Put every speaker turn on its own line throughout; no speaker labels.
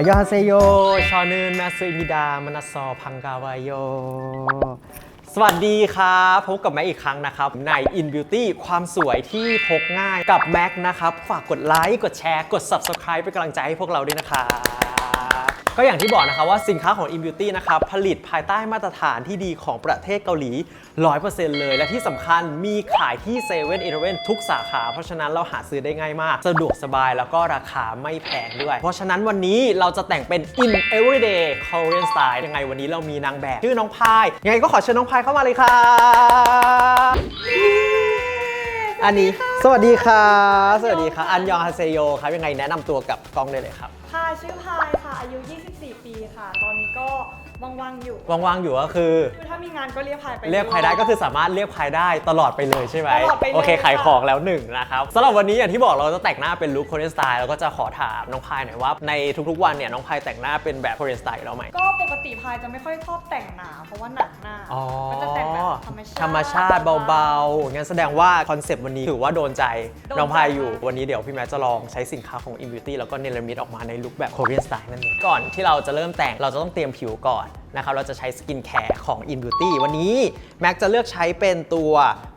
อายอฮาเซโย ชอนึนนาซูอิมิดามนัสซอพังกาวายโย สวัสดีครับพบกับแม็กอีกครั้งนะครับ ใน In Beauty ความสวยที่พกง่ายกับแม็กนะครับ ฝากกดไลค์ กดแชร์ กด Subscribe เป็นกำลังใจให้พวกเราด้วยนะครับ ก็อย่างที่บอกนะครับว่าสินค้าของ In Beauty นะครับผลิตภายใต้มาตรฐานที่ดีของประเทศเกาหลี 100%เลย และที่สำคัญมีขายที่7 e เ e ่ e อทุกสาขา เพราะฉะนั้นเราหาซื้อได้ง่ายมาก สะดวกสบายแล้วก็ราคาไม่แพงด้วย เพราะฉะนั้นวันนี้เราจะแต่งเป็น In Everyday Korean Style ยังไงวันนี้เรามีนางแบบชื่อน้องพาย ยังไงก็ขอเชิญน้องพายเข้ามาเลยครับอันนี้ สวัสดีครับสวัสดีครับอันยองฮาเซโยครับยังไงแนะนำตัวกับกล้องได้เลยครับ
พายชื่อพายค่ะ อายุ 24 ปีค่ะ ตอนนี้ก็ ว่างๆอยู่
ว่างๆอยู่ก็คือ
คือถ้ามีงานก็เรียกพายไป
เรียกพายได้ก็คือสามารถเรียกพายได้ตลอดไปเลยใช่ไหม
ตลอดไปเลย
โอเค
ค่ะ
ขายของแล้วหนึ่งนะครับสำหรับวันนี้อย่างที่บอกเราจะแต่งหน้าเป็นลุคโคเรียนสไตล์แล้วก็จะขอถามน้องพายหน่อยว่าในทุกๆวันเนี่ยน้องพายแต่งหน้าเป็นแบบโคเรียนสไตล์อยู่แล้วไหม
ก็ปกติพายจะไม่ค่อยชอบแต่งหนาเพราะว่าหนักหน้า
อ๋อ
ก็จะแต่งแบบธรรมชาติ
ธรรมชาติเบาๆงั้นแสดงว่าคอนเซปต์วันนี้ถือว่าโดนใจ
โดนใจ
น้องพายอยู่วันนี้เดี๋ยวพี่แม็กจะลองใช้สินค้าของ In Beauty แล้วก็เนรมิตออกมาในลุคแบบโคเรียนสไตล์นั่นเองก่อนที่เราจะเริ่มแต่งเราจะต้องเตรียมผิวก่อนนะครับเราจะใช้สกินแคร์ของ In Beauty วันนี้ แม็กจะเลือกใช้เป็นตัว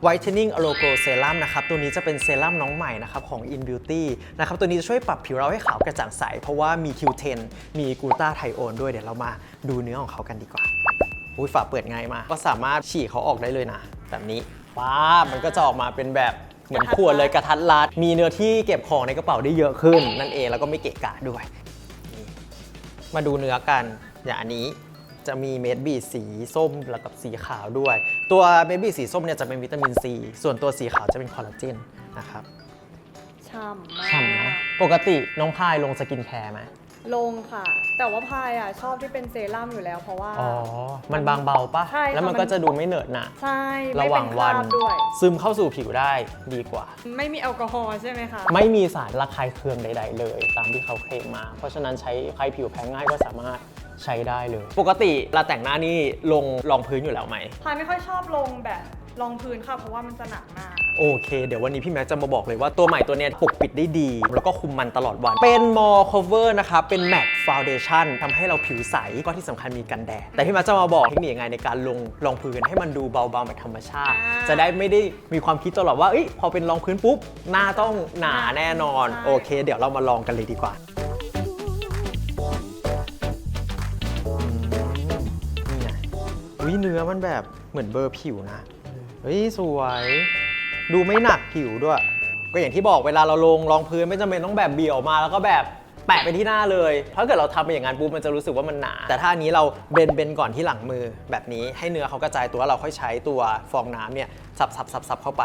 Whitening a l o g o Serum นะครับตัวนี้จะเป็นเซรั่มน้องใหม่นะครับของ In Beauty นะครับตัวนี้จะช่วยปรับผิวเราให้ขาวกระจ่างใส เพราะว่ามี Q10 มีกลูตาไทโอนด้วยเดี๋ยวเรามาดูเนื้อของเขากันดีกว่าอุ้ยฝาเปิดง่ายมาก ก็สามารถฉีกเขาออกได้เลยนะ แบบนี้ว้ามันก็จะออกมาเป็นแบบเหมือนขวดเลยกระทัดรัด มีเนื้อที่เก็บของในกระเป๋าได้เยอะขึ้น นั่นเองแล้วก็ไม่เกะกะด้วย มาดูเนื้อกันอย่างอันนี้ จะมีเม็ดบีดสีส้มแล้วกับสีขาวด้วย ตัวเม็ดบีดสีส้มเนี่ยจะเป็นวิตามินซี ส่วนตัวสีขาวจะเป็นคอลลาเจนนะครับ
ช่ำมาก
ฉ่ำนะปกติน้องพายลงสกินแคร์ไหม
ลงค่ะ แต่ว่าพายอะชอบที่เป็นเซรั่มอยู่แล้วเพราะว่า
อ๋อ มันบางเบาปะ
ใช่ค่ะ
แล้วมัน
มัน
ก็จะดูไม่เหนอะหนะ
ใช่
ระ
ไม่
ห
เป็
ว่าง
นค
วั
รานบด้วย
ซึมเข้าสู่ผิวได้ดีกว่า
ไม่มีแอลกอฮอล์ใช่ไหมคะ
ไม่มีสารระคายเคืองใด ๆ เลย ตามที่เขาเคลมมา เพราะฉะนั้นใช้ใครผิวแพ้ง่ายก็สามารถ ใช้ได้เลย ปกติเราแต่งหน้านี่ลงรองพื้นอยู่แล้วไหม
พายไม่ค่อยชอบลงแบบรองพื้นค่ะ เพราะว่ามันจะหนักหน้า
โอเค เดี๋ยววันนี้พี่แม็กจะมาบอกเลยว่าตัวใหม่ตัวเนี้ยปกปิดได้ดี แล้วก็คุมมันตลอดวัน เป็น More Cover นะครับ เป็น Matte Foundation ทำให้เราผิวใส ก็ที่สำคัญมีกันแดด แต่พี่แม็กจะมาบอกเทคนิคยังไงในการลงรองพื้นให้มันดูเบาๆแบบธรรมชาติ
อ่า
จะได้ไม่ได้มีความคิดตลอดว่าเอ้ยพอเป็นรองพื้นปุ๊บหน้าต้องหนาแน่นอน
ใช่
โอเค เดี๋ยวเรามาลองกันเลยดีกว่า อุ้ยเนื้อมันแบบเหมือนเบอร์ผิวนะ เฮ้ย สวย ดูไม่หนักผิวด้วย ก็อย่างที่บอกเวลาเราลงรองพื้นไม่จำเป็นต้องแบบเบี่ยวมาแล้วก็แบบแปะไปที่หน้าเลย ถ้าเกิดเราทำไปอย่างนั้นปุ๊บมันจะรู้สึกว่ามันหนา แต่ถ้าอันนี้เราเบนเบนก่อนที่หลังมือ แบบนี้ให้เนื้อเขากระจายตัวเราค่อยใช้ตัวฟองน้ำเนี่ยสับสับสับสับเข้าไป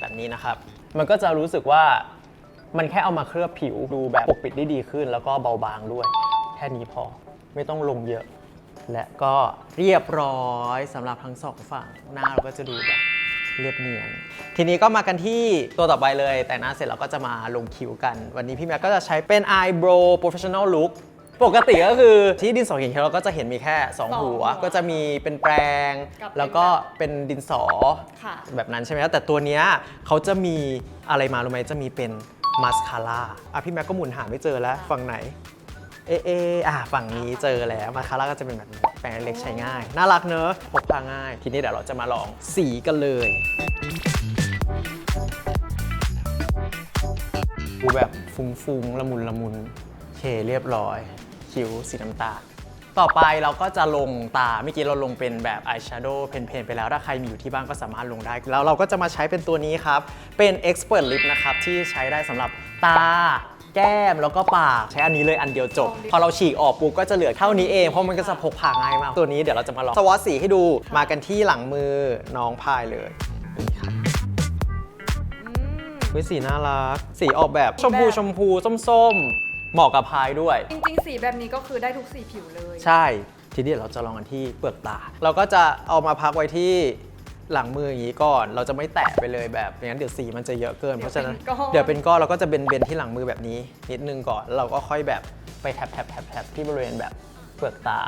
แบบนี้นะครับ มันก็จะรู้สึกว่ามันแค่เอามาเคลือบผิวดูแบบปกปิดได้ดีขึ้น แล้วก็เบาบางด้วย แค่นี้พอไม่ต้องลงเยอะ และก็เรียบร้อยสำหรับทั้งสองฝั่งหน้าเราก็จะดูแบบเรียบเนียน ทีนี้ก็มากันที่ตัวต่อไปเลย แต่งหน้าเสร็จเราก็จะมาลงคิ้วกัน วันนี้พี่แม็กก็จะใช้เป็น eyebrow professional look ปกติก็คือที่ดินสอเขียนคิ้วเราก็จะเห็นมีแค่2
สอง
หัว
หัว
ก็จะมีเป็นแปรง
กับ
แล้วก็เป็นดินสอ
ค่ะ
แบบนั้นใช่ไหมครับแต่ตัวเนี้ยเขาจะมีอะไรมารู้ไหมจะมีเป็นมาสคาร่าอะพี่แม็กก็หมุนหาไม่เจอแล้วฝั่งไหน เอะเอะอะฝั่งนี้เจอแล้วมาคาร่าก็จะเป็นแบบนี้แปรงเล็กใช้ง่าย น่ารักเนอะพกพาง่าย ทีนี้เดี๋ยวเราจะมาลองสีกันเลยดูแบบฟุ้งๆละมุนละมุนโอเคเรียบร้อย คิ้วสีน้ำตาลต่อไปเราก็จะลงตา เมื่อกี้เราลงเป็นแบบอายแชโดว์เพนเพนไปแล้ว ถ้าใครมีอยู่ที่บ้านก็สามารถลงได้ แล้วเราก็จะมาใช้เป็นตัวนี้ครับ เป็น Expert Lip นะครับ ที่ใช้ได้สำหรับตา แก้มแล้วก็ปาก ใช้อันนี้เลยอันเดียวจบ พอเราฉีกออกปุ๊บก็จะเหลือเท่านี้เองเพราะมันก็จะพกพาง่ายมาก ตัวนี้เดี๋ยวเราจะมาลองสวอตสีให้ดูมากันที่หลังมือน้องพายเลยนี่ครับ
อืม
เฮ้ยสีน่ารัก สีออกแบบชมพูชมพูส้มๆ เหมาะกับพายด้วย
จริงๆ สีแบบนี้ก็คือได้ทุกสีผิวเลย
ใช่ ทีนี้เดี๋ยวเราจะลองกันที่เปลือกตา เราก็จะเอามาพักไว้ที่ หลังมืออย่างนี้ก่อน เราจะไม่แตะไปเลยแบบอย่างนั้นเดี๋ยวสีมันจะเยอะเกิน เพราะฉะนั้นเดี๋ยวเป็นก้อนเราก็จะเบนเบนๆที่หลังมือแบบนี้ นิดนึงก่อนแล้วเราก็ค่อยแบบไปแทบแทบแทบแทบที่บริเวณแบบเปลือกตา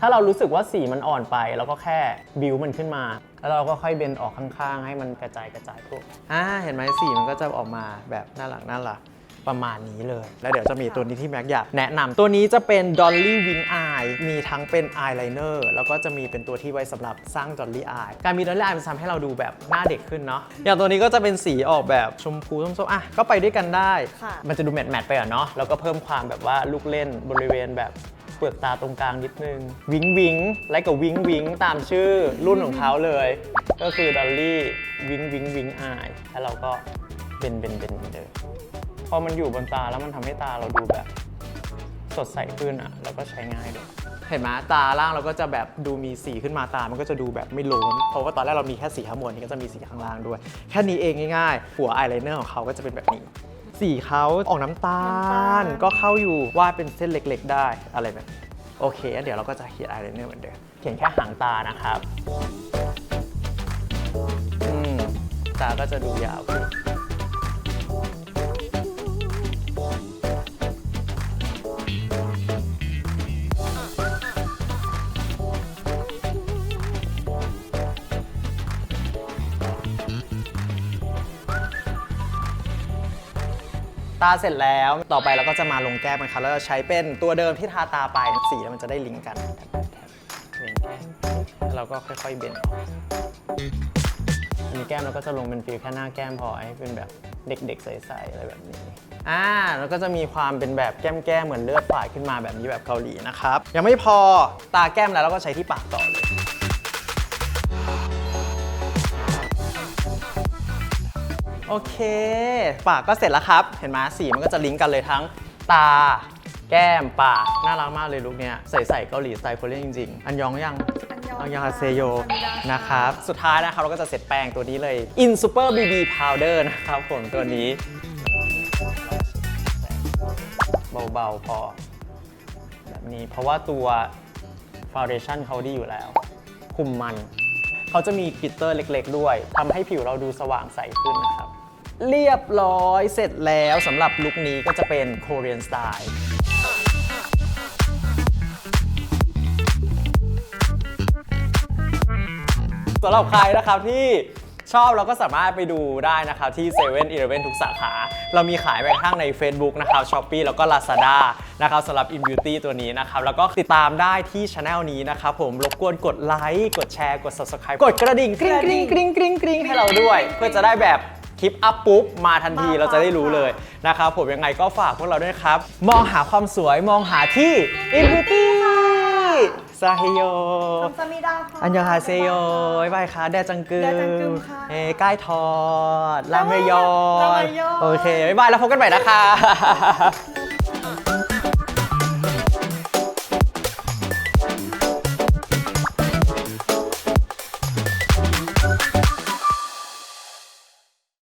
ถ้าเรารู้สึกว่าสีมันอ่อนไปเราก็แค่บิวมันขึ้นมา แล้วเราก็ค่อยเบนออกข้างๆ ให้มันกระจายกระจายทั่วอ่าเห็นไหมสีมันก็จะออกมาแบบน่ารักน่ารัก ประมาณนี้เลย แล้วเดี๋ยวจะมีตัวนี้ที่แม็กอยากแนะนำตัวนี้จะเป็น Dolly Wing Eye มีทั้งเป็น Eyeliner แล้วก็จะมีเป็นตัวที่ไว้สำหรับสร้าง Dolly Eye การมี Dolly Eye มันทำให้เราดูแบบหน้าเด็กขึ้นเนาะอย่างตัวนี้ก็จะเป็นสีออกแบบชมพูส้มๆอะก็ไปด้วยกันได้
ค่ะ
มันจะดูแมทแมทๆไปอะเนาะแล้วก็เพิ่มความแบบว่าลูกเล่นบริเวณแบบเปลือกตาตรงกลางนิดนึง วิงวิงไลกับวิงวิงตามชื่อรุ่นของเขาเลย ก็คือดอลลี่วิงวิงวิงอายแล้วเราก็เบนเบนเบนเหมือนเดิม พอมันอยู่บนตาแล้วมันทำให้ตาเราดูแบบ สดใสขึ้นอะ แล้วก็ใช้ง่ายด้วยเห็นไหมตาล่างเราก็จะแบบดูมีสีขึ้นมาตา มันก็จะดูแบบไม่โล้น เพราะว่าตอนแรกเรามีแค่สีข้างบนนี่ก็จะมีสีข้างล่างด้วย แค่นี้เองง่ายๆ หัวอายไลเนอร์ของเขาก็จะเป็นแบบนี้ สีเขาออกน้ำตาล ก็เข้าอยู่วาดเป็นเส้นเล็กๆ ได้อะไรแบบนี้โอเคงั้นเดี๋ยวเราก็จะเขียนอายไลเนอร์เหมือนเดิม เขียนแค่หางตานะครับอืมตาก็จะดูยาวขึ้น ตาเสร็จแล้ว ต่อไปเราก็จะมาลงแก้มกันครับแล้วเราใช้เป็นตัวเดิมที่ทาตาไปสีมันจะได้ลิงก์กันเบนแก้มแล้วเราก็ค่อยๆเบนออกอันนี้แก้มเราก็จะลงเป็นฟิลแค่หน้าแก้มพอให้เป็นแบบเด็กๆใสๆอะไรแบบนี้อ่าแล้วก็จะมีความเป็นแบบแก้มๆเหมือนเลือดฝาดขึ้นมาแบบนี้แบบเกาหลีนะครับยังไม่พอตาแก้มแล้วเราก็ใช้ที่ปากต่อเลย โอเค ปากก็เสร็จแล้วครับ เห็นไหมสีมันก็จะลิงก์กันเลยทั้งตา แก้มปาก น่ารักมากเลยลุคเนี้ยใส่ใส่เกาหลีสไตล์โคเรียนจริง ๆ อันยองยัง
อันยอง
อันยอง
ค่ะ
ฮาเซโย
อันยองค่ะ
นะครับ สุดท้ายนะครับเราก็จะเสร็จแป้งตัวนี้เลย In Super BB Powder นะครับผมตัวนี้ เบาๆพอ แบบนี้เพราะว่าตัว Foundation เขาดีอยู่แล้ว คุมมัน เขาจะมีกลิตเตอร์เล็ก ๆ ด้วยทำให้ผิวเราดูสว่างใสขึ้นนะครับ เรียบร้อยเสร็จแล้วสำหรับลุคนี้ก็จะเป็น Korean Style สำหรับใครนะครับที่ชอบเราก็สามารถไปดูได้นะครับที่7 e เ e ่ e อทุกสาขา เรามีขายแม้กระทั่งใน Facebook นะครับ Shopee แล้วก็ Lazada นะครับสำหรับ In Beauty ตัวนี้นะครับ แล้วก็ติดตามได้ที่ช anel นี้นะครับผมรบกวนกดไลค์กดแชร์กด Subscribe กดกระดิ่งกริ๊งกริ๊งกริ๊งกริ๊งกริ๊งให้เราด้วย เพื่อจะได้แบบ ลิปอัพปุ๊บมาทันที
มา
เราจะได้รู้เลยนะครับผมยังไงก็ฝากพวกเราด้วยนะครับ มองหาความสวยมองหาที่ In Beauty ซาฮิโย
คำสมิดาค่ะ
อันยองฮาเซโยบ๊ายบายค่ะแดจังกึ
แดจังกึมค่ะ
เอ้ใกล้ทอดรามเมยอ
ราม
น
เมยอน
โอเคบ๊ายบายแล้วพบกันใหม่นะคะ